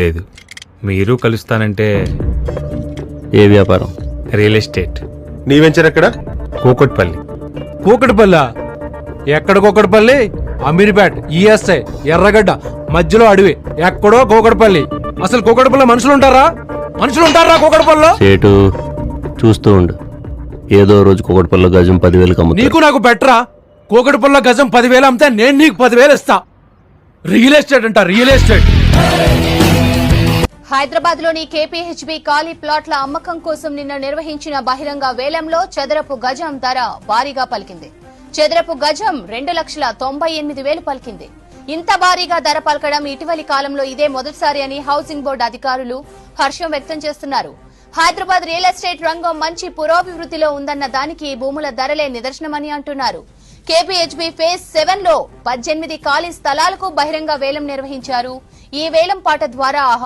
లేదు. మీరు కలుస్తానంటే ఏ వ్యాపారం? Real estate. నీ వెంచర్ ఎక్కడ? కూకట్పల్లి. కూకటిపల్లి ఎక్కడ కూకటిపల్లి? అమీర్పేట్ ఈఎస్ఐ ఎర్రగడ్డ మధ్యలో అడవి ఎక్కడో కూకటిపల్లి. అసలు కూకటిపల్లి మనుషులు ఉంటారా మనుషులు ఉంటారా కూకటిపల్లిలో? సేటు చూస్తూ ఉండు. ఏదో రోజు కుకటిపల్లి గజం పదివేలకు అమ్ముతారు నీకు నాకు బెటరా? కూకటిపల్లి గజం పదివేలు అమ్మితే నేను నీకు పదివేలు ఇస్తా. రియల్ ఎస్టేట్ అంట రియల్ ఎస్టేట్. హైదరాబాద్లోని కేపీహెచ్బి ఖాళీ ప్లాట్ల అమ్మకం కోసం నిన్న నిర్వహించిన బహిరంగ వేలంలో చదరపు గజం ధర భారీగా పలికింది. చదరపు గజం రెండు లక్షల తొంభై ఎనిమిది వేలు పలికింది. ఇంత భారీగా ధర పలకడం ఇటీవలి కాలంలో ఇదే మొదటిసారి అని హౌసింగ్ బోర్డు అధికారులు హర్షం వ్యక్తం చేస్తున్నారు. హైదరాబాద్ రియల్ ఎస్టేట్ రంగం మంచి పురోభివృద్ధిలో ఉందన్న దానికి భూముల ధరలే నిదర్శనమని అంటున్నారు. కేపీహెచ్బి ఫేజ్ సెవెన్లో పద్దెనిమిది ఖాళీ స్థలాలకు బహిరంగ వేలం నిర్వహించారు. ఈ వేలం పాట ద్వారా